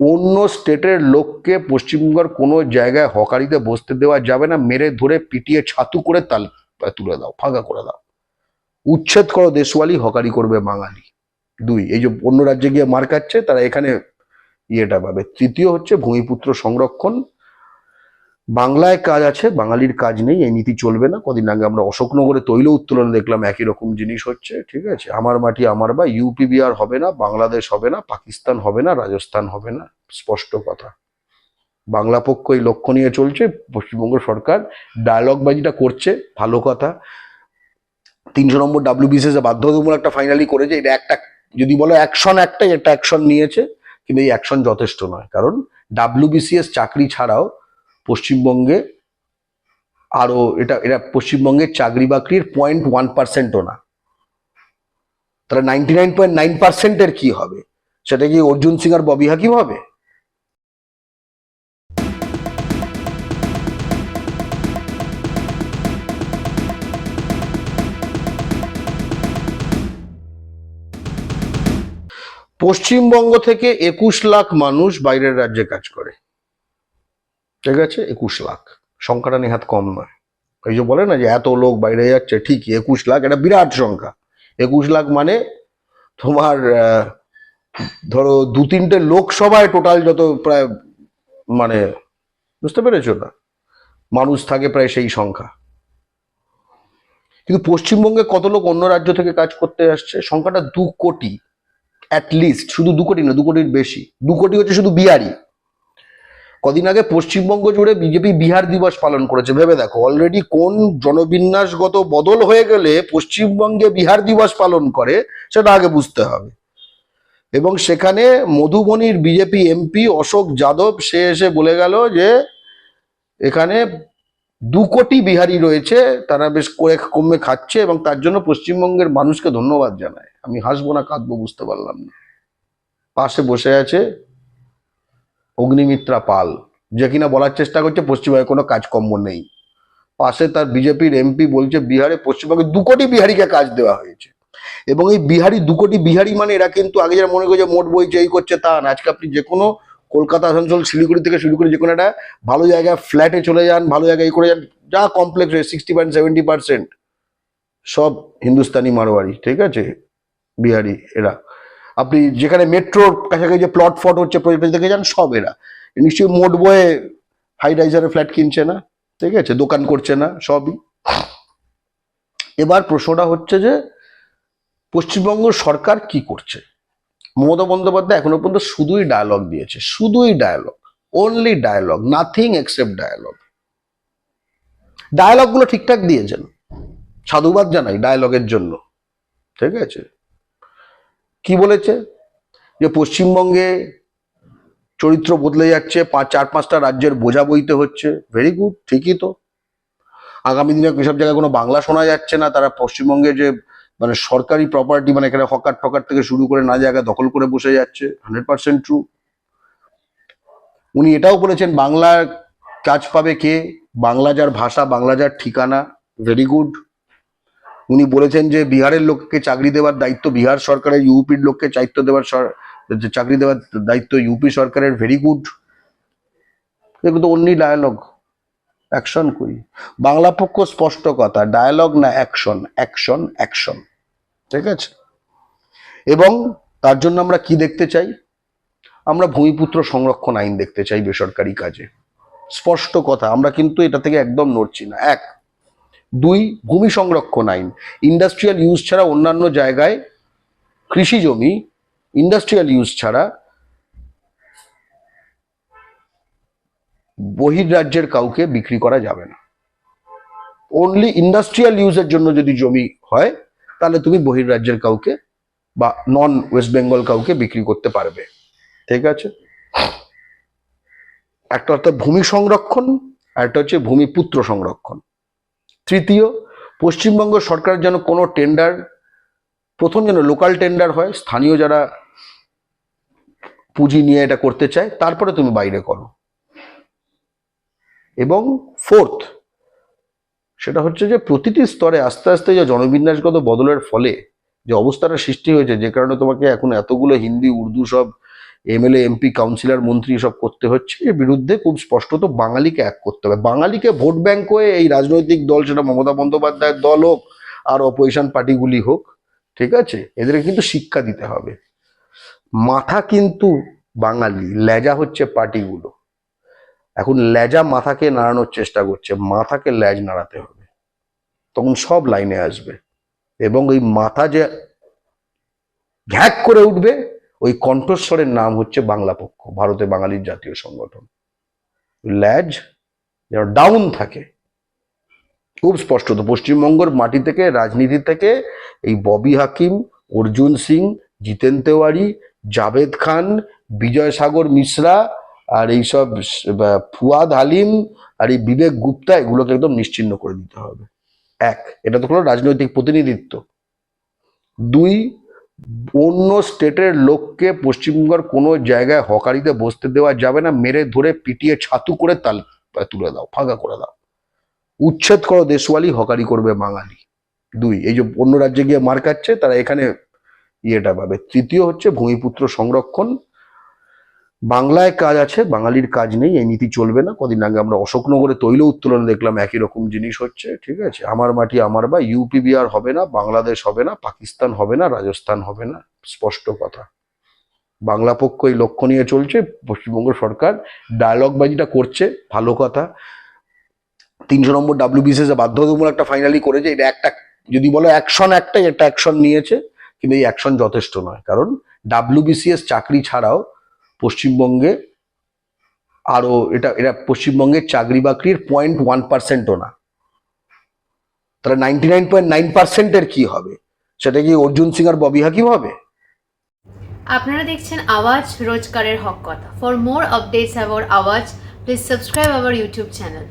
অন্য স্টেটের লোককে পশ্চিমবঙ্গের কোনো জায়গায় হকারিতে বসতে দেওয়া যাবে না। মেরে ধরে পিটিয়ে ছাতু করে তাল তুলে দাও, ফাঁকা করে দাও। উচ্ছেদ করো, দেশওয়ালি হকারি করবে বাঙালি। দুই, এই যে অন্য রাজ্যে গিয়ে মার খাচ্ছে, তারা এখানে ইয়েটা পাবে। তৃতীয় হচ্ছে ভূমিপুত্র সংরক্ষণ। বাংলায় কাজ আছে, বাঙালির কাজ নেই, এই নীতি চলবে না। কদিন আগে আমরা অশোকনগরে তৈল উত্তোলন দেখলাম একই রকম জিনিস হচ্ছে, ঠিক আছে? আমার মাটি আমার বা, ইউপি, বিহার হবে না, বাংলাদেশ হবে না, পাকিস্তান হবে না, রাজস্থান হবে না, স্পষ্ট কথা। বাংলা পক্ষ এই লক্ষ্য নিয়ে চলছে, পশ্চিমবঙ্গ সরকার ডায়লগ বাজিটা করছে, ভালো কথা। তিনশো নম্বর ডাব্লিউবিসিএস বাধ্যতামূলক একটা ফাইনালি করেছে, এটা একটা, যদি বলো অ্যাকশন একটাই একটা অ্যাকশন নিয়েছে, কিন্তু এই অ্যাকশন যথেষ্ট নয়। কারণ ডাব্লিউ ডাব্লিউবিসিএস চাকরি ছাড়াও পশ্চিমবঙ্গে আরও এটা এটা পশ্চিমবঙ্গের চাকরি বাকরির পয়েন্ট ওয়ান পার্সেন্টও না। তাহলে নাইনটি নাইন পয়েন্ট নাইন পার্সেন্টের কি হবে? সেটা কি অর্জুন সিং আর ববি হাকিম হবে? পশ্চিমবঙ্গ থেকে একুশ লাখ মানুষ বাইরের রাজ্যে কাজ করে। ঠিক আছে? একুশ লাখ। সংখ্যাটা নেহাত কম নয়। এই যে বলে না যে এত লোক বাইরে যাচ্ছে, ঠিকই, একুশ লাখ এটা বিরাট সংখ্যা। একুশ লাখ মানে তোমার ধরো দু তিনটে লোকসভায় টোটাল যত প্রায় মানে বুঝতে পেরেছ না? মানুষ থাকে প্রায় সেই সংখ্যা। কিন্তু পশ্চিমবঙ্গে কত লোক অন্য রাজ্য থেকে কাজ করতে আসছে? সংখ্যাটা দু কোটি লিস্ট শুধু দু কোটি না, দু কোটির বেশি। দু কোটি হচ্ছে শুধু বিহারি। কদিন আগে পশ্চিমবঙ্গ জুড়ে বিজেপি বিহার দিবস পালন করেছে। ভেবে দেখো অলরেডি কোন জনবিন্যাসগত বদল হয়ে গেলে পশ্চিমবঙ্গে বিহার দিবস পালন করে, সেটা আগে বুঝতে হবে। এবং সেখানে মধুবনির বিজেপি এমপি অশোক যাদব, সে এসে বলে গেল যে, এখানে দু কোটি বিহারি রয়েছে, তারা বেশ করে কমে খাচ্ছে এবং তার জন্য পশ্চিমবঙ্গের মানুষকে ধন্যবাদ জানায়। আমি হাসবো না, কাঁদবো, বুঝতে পারলাম না। পাশে বসে আছে অগ্নিমিত্রা পাল, যে কিনা বলার চেষ্টা করছে পশ্চিমবঙ্গে কোনো কাজকর্ম নেই। পাশে তার বিজেপির এমপি বলছে, বিহারে পশ্চিমবঙ্গে দু কোটি বিহারিকে কাজ দেওয়া হয়েছে। এবং এই বিহারি, দু কোটি বিহারি মানে এরা কিন্তু আগে যারা মনে করছে মোট বই এই করছে তা না। আজকে আপনি যে কোনো কলকাতা, আসানসোল, শিলিগুড়ি থেকে শুরু করে যে কোনো একটা ভালো জায়গায় ফ্ল্যাটে চলে যান, ভালো জায়গায় করে যান, যা কমপ্লেক্স হয়ে সিক্সটি পয়েন্ট সেভেন্টি পার্সেন্ট সব হিন্দুস্তানি মারোয়ারি, ঠিক আছে? বিহারি, এরা। আপনি যেখানে মেট্রোর কাছাকাছি যে প্লট ফট হচ্ছে প্রজেক্ট থেকে যান, সব এরা। নিশ্চয়ই মোট বয়ে হাই রাইজারের ফ্ল্যাট কিনছে না? ঠিক আছে? দোকান করছে না? সবই। এবার প্রশ্নটা হচ্ছে যে, পশ্চিমবঙ্গ সরকার কি করছে? মমতা বন্দ্যোপাধ্যায় এখনও পর্যন্ত শুধুই ডায়লগ দিয়েছে। শুধুই dialogue only dialogue nothing except dialogue ডায়লগগুলো ঠিকঠাক দিয়েছেন। সাধুবাদ জানাই ডায়লগের জন্য। ঠিক আছে? কি বলেছে? যে পশ্চিমবঙ্গে চরিত্র বদলে যাচ্ছে, পাঁচ, চার, পাঁচটা রাজ্যের বোঝা বইতে হচ্ছে। ভেরি গুড ঠিকই তো। আগামী দিনে এসব জায়গায় কোনো বাংলা শোনা যাচ্ছে না, তারা পশ্চিমবঙ্গে যে মানে সরকারি প্রপার্টি মানে এখানে হকার টকার থেকে শুরু করে না জায়গা দখল করে বসে যাচ্ছে হান্ড্রেড পার্সেন্ট ট্রু উনি এটাও বলেছেন, বাংলার কাজ পাবে কে? বাংলা যার ভাষা, বাংলা যার ঠিকানা। ভেরি গুড উনি বলেছেন যে বিহারের লোককে চাকরি দেওয়ার দায়িত্ব বিহার সরকারের, ইউপির লোককে চাইত্য দেওয়ার চাকরি দেওয়ার দায়িত্ব ইউপি সরকারের ভেরি গুড এগুলো তো অন্যই ডায়ালগ অ্যাকশন কই? বাংলা পক্ষ স্পষ্ট কথা ডায়ালগ না অ্যাকশন অ্যাকশন অ্যাকশন ঠিক আছে? এবং তার জন্য আমরা কি দেখতে চাই? আমরা ভূমিপুত্র সংরক্ষণ আইন দেখতে চাই বেসরকারি কাজে। স্পষ্ট কথা, আমরা কিন্তু এটা থেকে একদম নড়ছি না। এক দুই, ভূমি সংরক্ষণ আইন। ইন্ডাস্ট্রিয়াল ইউজ ছাড়া অন্যান্য জায়গায় কৃষি জমি ইন্ডাস্ট্রিয়াল ইউজ ছাড়া বহির্রাজ্যের কাউকে বিক্রি করা যাবে না। অনলি ইন্ডাস্ট্রিয়াল ইউজের জন্য যদি জমি হয়, তাহলে তুমি বহির্রাজ্যের কাউকে বা নন ওয়েস্ট বেঙ্গল কাউকে বিক্রি করতে পারবে। ঠিক আছে? একটা অর্থাৎ ভূমি সংরক্ষণ, আর একটা হচ্ছে ভূমিপুত্র সংরক্ষণ। তৃতীয়, পশ্চিমবঙ্গ সরকার যেন কোনো টেন্ডার প্রথম যেন লোকাল টেন্ডার হয়, স্থানীয় যারা পুঁজি নিয়ে এটা করতে চায়, তারপরে তুমি বাইরে করো। এবং ফোর্থ সেটা হচ্ছে যে প্রতিটি স্তরে আস্তে আস্তে যে জনবিন্যাসগত বদলের ফলে যে অবস্থাটা সৃষ্টি হয়েছে, যে কারণে তোমাকে এখন এতগুলো হিন্দি, উর্দু সব এমএলএ এমপি কাউন্সিলর মন্ত্রী এসব করতে হচ্ছে। এর বিরুদ্ধে খুব স্পষ্টত বাঙালিকে এক করতে হবে। বাঙালিকে ভোট ব্যাংক হয়ে এই রাজনৈতিক দল সেটা মমতা বন্দ্যোপাধ্যায়ের দল হোক আর অপোজিশন পার্টিগুলি হোক, ঠিক আছে? এদেরকে কিন্তু শিক্ষা দিতে হবে। মাথা কিন্তু বাঙালি লেজা হচ্ছে পার্টিগুলো। এখন লেজা মাথাকে নাড়ানোর চেষ্টা করছে, মাথাকে লেজ নাড়াতে হবে। তখন সব লাইনে আসবে। এবং ওই মাথা যে ঘ্যাক করে উঠবে ওই কণ্ঠস্বরের নাম হচ্ছে বাংলা পক্ষ, ভারতে বাঙালির জাতীয় সংগঠন। ল্যাজ যেন ডাউন থাকে। খুব স্পষ্টত পশ্চিমবঙ্গের মাটি থেকে, রাজনীতি থেকে এই ববি হাকিম, অর্জুন সিং, জিতেন তেওয়ারি, জাভেদ খান, বিজয় সাগর মিশ্রা আর এইসব ফুয়াদ হালিম আর এই বিবেক গুপ্তা, এগুলোকে একদম নিশ্চিহ্ন করে দিতে হবে। এক, এটা তো কোনো রাজনৈতিক প্রতিনিধিত্ব। দুই অন্য স্টেটের লোককে পশ্চিমবঙ্গের কোনো জায়গায় হকারিতে বসতে দেওয়া যাবে না। মেরে ধরে পিটিয়ে ছাতু করে তাল তুলে দাও, ফাঁকা করে দাও। উচ্ছেদ করো দেশওয়ালি, হকারি করবে বাঙালি। দুই, এই যে অন্য রাজ্যে গিয়ে মার খাচ্ছে, তারা এখানে ইয়েটা পাবে। তৃতীয় হচ্ছে ভূমিপুত্র সংরক্ষণ। বাংলায় কাজ আছে, বাঙালির কাজ নেই, এই নীতি চলবে না। কদিন আগে আমরা অশোকনগরে তৈল উত্তোলন দেখলাম একই রকম জিনিস হচ্ছে, ঠিক আছে? আমার মাটি আমার বা ইউপি বিহার হবে না, বাংলাদেশ হবে না, পাকিস্তান হবে না, রাজস্থান হবে না, স্পষ্ট কথা। বাংলা পক্ষ এই লক্ষ্য নিয়ে চলছে, পশ্চিমবঙ্গ সরকার ডায়লগবাজিটা করছে, ভালো কথা। তিনশো নম্বর ডাব্লিউবিসিএস বাধ্যতামূলক একটা ফাইনালি করেছে, এটা একটা, যদি বলো অ্যাকশন একটাই একটা অ্যাকশন নিয়েছে, কিন্তু এই অ্যাকশন যথেষ্ট নয়। কারণ ডাব্লিউবিসিএস চাকরি ছাড়াও পশ্চিমবঙ্গে আরও এটা এটা পশ্চিমবঙ্গের চাকরি বাকরির পয়েন্ট ওয়ান পার্সেন্টও না। তাহলে নাইনটি নাইন পয়েন্ট নাইন পার্সেন্টের কি হবে? সেটা কি অর্জুন সিং আর ববি হাকিম হবে? আপনারা দেখছেন আওয়াজ রোজকারের হক কথা। For more updates about Awaaz please subscribe our YouTube channel